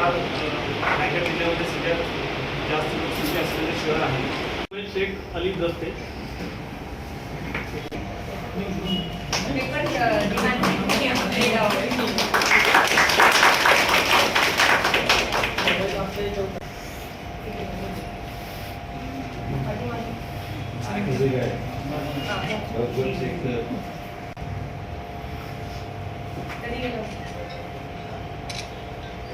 नायगड जिल्ह्यामध्ये सगळ्यात जास्त लोकसंख्या असलेलं शहर आहे शेख अली दस्ते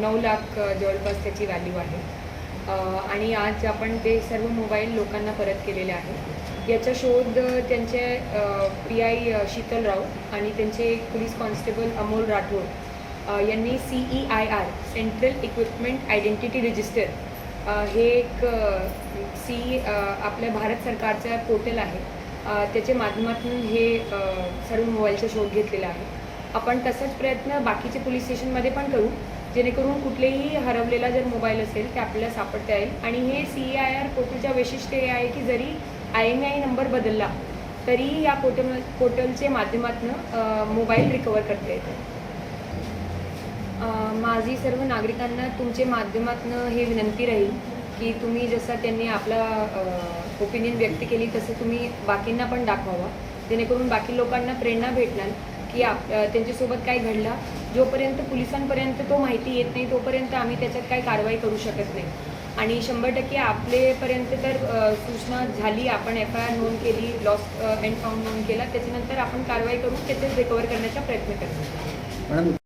नऊ लाख जवळपास त्याची व्हॅल्यू आहे. आणि आज आपण ते सर्व मोबाईल लोकांना परत केलेले आहेत. याचा शोध त्यांचे पी आय शीतल राऊत आणि त्यांचे पोलीस कॉन्स्टेबल अमोल राठोड यांनी C E I R central equipment identity register हे एक सी आपल्या भारत सरकारचं पोर्टल आहे. त्याच्या माध्यमातून हे सर्व मोबाईलचा शोध घेतलेला आहे. आपण तसाच प्रयत्न बाकीचे पोलीस स्टेशनमध्ये पण करू. जेणेकरून कुठलेही हरवलेला जर मोबाईल असेल ते आपल्याला सापडता येईल. आणि हे सी आय आर पोर्टलच्या वैशिष्ट्य हे आहे की जरी आय एम आय नंबर बदलला तरी या पोर्टल पोर्टलचे माध्यमातून मोबाईल रिकवर करता येतं. माझी सर्व नागरिकांना तुमच्या माध्यमातून हे विनंती राहील की तुम्ही जसं त्यांनी आपला ओपिनियन व्यक्त केली तसं तुम्ही बाकींना पण दाखवावा. जेणेकरून बाकी लोकांना प्रेरणा भेटणार की आप त्यांच्यासोबत काय घडला जोपर्यंत पोलिसांपर्यंत तो माहिती येत नाही तोपर्यंत आम्ही त्याच्यात काही कारवाई करू शकत नाही. आणि शंभर टक्के आपलेपर्यंत तर सूचना झाली आपण एफ आय आर नोंद केली लॉस अँड फाऊंड नोंद केला त्याच्यानंतर आपण कारवाई करून त्याचे रिकवर करण्याचा प्रयत्न करतो.